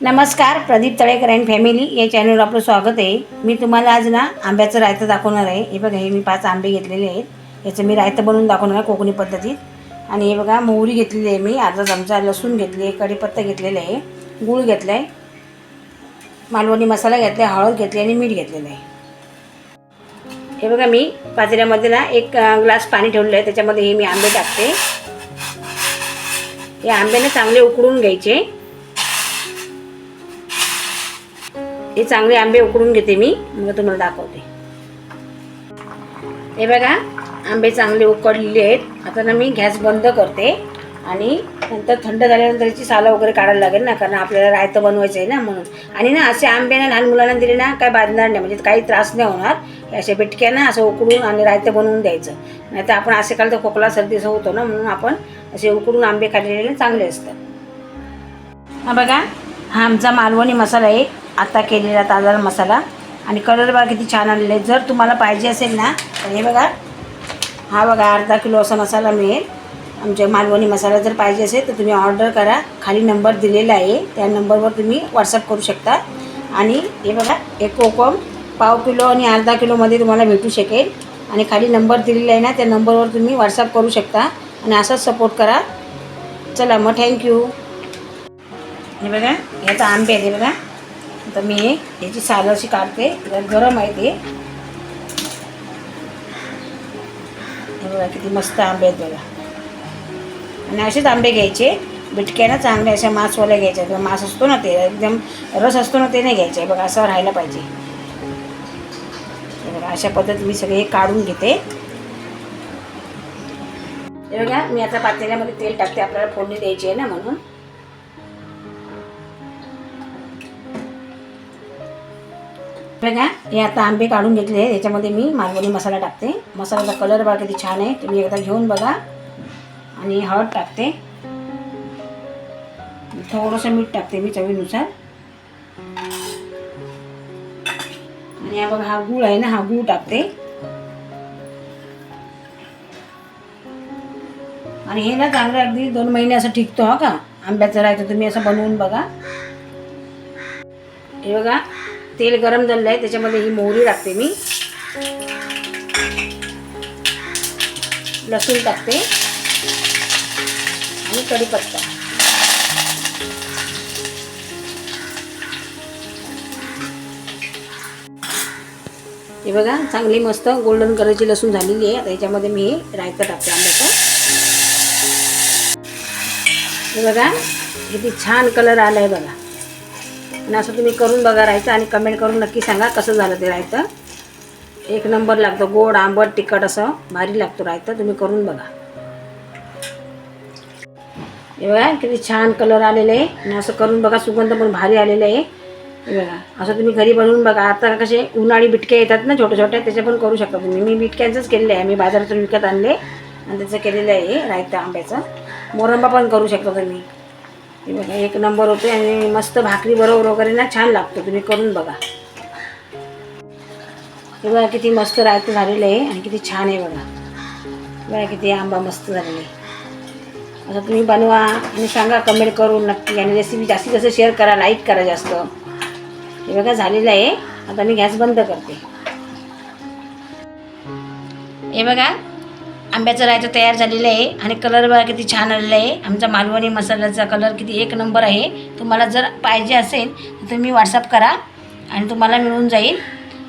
नमस्कार Pradeep Talekar and family. या चॅनलवर आपलं स्वागत आहे. मी तुम्हाला आज ना आंब्याचं रायतं दाखवणार आहे. हे बघा हे मी पाच आंबे घेतलेले आहेत. याचं मी रायतं बनवून दाखवणार आहे कोकणी पद्धतीत. आणि हे बघा मोहरी घेतलेली आहे मी. अर्धा चमचा लसूण घेतली आहे कढीपत्ता घेतलेला आहे गूळ घेतला आहे मालवणी मसाला घेतला आहे हळद घेतली आणि मीठ घेतलेलं आहे. हे बघा मी पातेल्यामध्ये ना एक ग्लास पाणी ठेवलेलं आहे. त्याच्यामध्ये हे मी आंबे टाकते. हे आंबे ना चांगले उकडून घ्यायचे. हे चांगले आंबे उकडून घेते मी मग तुम्हाला दाखवते. हे बघा आंबे चांगले उकडलेले आहेत. आता ना मी गॅस बंद करते आणि नंतर थंड झाल्यानंतर याची सालं वगैरे काढायला लागेल ना कारण आपल्याला रायतं बनवायचं आहे ना म्हणून. आणि ना असे आंबे ना लहान मुलांना दिले ना काय बांधणार नाही म्हणजे काही त्रास नाही होणार. हे असे बेटक्या ना असं उकडून आणि रायतं बनवून द्यायचं. नाही तर आपण असे काल तर खोकला सर्दी असं होतो ना म्हणून आपण असे उकडून आंबे खाल्लेले चांगले असतात. हा बघा हा आमचा मालवणी मसाला आहे. आता केलेला ताजा मसाला. आणि कलर बघा किती छान आलेले आहे जर तुम्हाला पाहिजे असेल ना तर हे बघा. हा बघा अर्धा किलो असा मसाला मिळेल. आमच्या मालवणी मसाला जर पाहिजे असेल तर तुम्ही ऑर्डर करा. खाली नंबर दिलेला आहे. त्या नंबरवर तुम्ही व्हॉट्सअप करू शकता. आणि हे बघा एक कोकम पाव किलो आणि अर्धा किलोमध्ये तुम्हाला भेटू शकेल. आणि खाली नंबर दिलेला आहे ना त्या नंबरवर तुम्ही व्हॉट्सअप करू शकता. आणि असाच सपोर्ट करा. चला मग थँक्यू हे बघा याचा आंबे आहे हे बघा. आता मी याची साल अशी काढते. गरम आहे ते. हे बघा किती मस्त आंबे आहेत बघा. आणि असेच आंबे घ्यायचे. बिटक्यानं चांगले अशा मासवाल्या घ्यायच्या. किंवा मास असतो ना ते एकदम रस असतो ना ते नाही घ्यायचे. बघा असं राहायला पाहिजे. बघा अशा पद्धतीने मी सगळे काढून घेते. बघा मी आता पातेल्यामध्ये तेल टाकते. आपल्याला फोडणी द्यायची आहे ना म्हणून. बघा हे आता आंबे काढून घेतले. याच्यामध्ये मी मालवणी मसाला टाकते. मसाल्याचा कलर बघा किती छान आहे. तुम्ही एकदा घेऊन बघा. आणि हळद टाकते. थोडंसं मीठ टाकते मी चवीनुसार. आणि हा बघा हा गूळ आहे ना हा गूळ टाकते. आणि हे ना चांगलं अगदी दोन महिने असं टिकतो हा का? आंब्याचं राहायचं तुम्ही असं बनवून बघा. हे बघा तेल गरम झालेलं आहे त्याच्यामध्ये ही मोहरी टाकते मी. लसूण टाकते. आणि कढीपत्ता. हे बघा चांगली मस्त गोल्डन कलरची लसूण झालेली आहे. आता याच्यामध्ये मी हे रायतं टाकते आंब्याचं. हे बघा किती छान कलर आला आहे बघा. आणि असं तुम्ही करून बघा राहायचं आणि कमेंट करून नक्की सांगा कसं झालं ते रायतं एक नंबर लागतो गोड आंबट तिखट असं भारी लागतो रायतं तुम्ही करून बघा. बघा किती छान कलर आलेले आहे. आणि असं करून बघा सुगंध पण भारी आलेले आहे. बघा असं तुम्ही घरी बनवून बघा. आता कसे उन्हाळी बिटके येतात ना छोट्या छोट्या त्याचे पण करू शकता तुम्ही. मी बिटक्यांचंच केलेलं आहे. मी बाजारातून विकत आणले आणि त्याचं केलेलं आहे रायतं आंब्याचं. मोरंबा पण करू शकता तुम्ही. हे बघा एक नंबर होते आणि मस्त भाकरी बरोबर वगैरे ना छान लागतो तुम्ही करून बघा. हे बघा किती मस्त रायतं झालेलं आहे आणि किती छान आहे बघा. बघा किती आंबा मस्त झालेला. आहे असं तुम्ही बनवा आणि सांगा कमेंट करून नक्की. आणि रेसिपी जास्तीत जास्त शेअर करा लाईक करा जास्त. हे बघा झालेलं आहे. आता मी गॅस बंद करते. हे बघा आंब्याचं रायतं तयार झालेलं आहे आणि कलर बघा किती छान आलेला आहे. आमचा मालवणी मसाल्याचा कलर किती एक नंबर आहे. तुम्हाला जर पाहिजे असेल तर तुम्ही व्हॉट्सअप करा आणि तुम्हाला मिळून जाईल.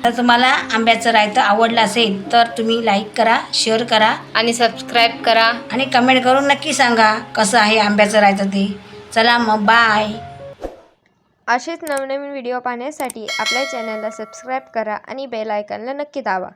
तर तुम्हाला आंब्याचं रायतं आवडलं असेल तर तुम्ही लाईक करा शेअर करा. आणि सबस्क्राईब करा. आणि कमेंट करून नक्की सांगा कसं आहे आंब्याचं रायतं ते. चला मग बाय असेच नवनवीन व्हिडिओ पाहण्यासाठी आपल्या चॅनलला सबस्क्राईब करा आणि बेल आयकॉनला नक्की दाबा.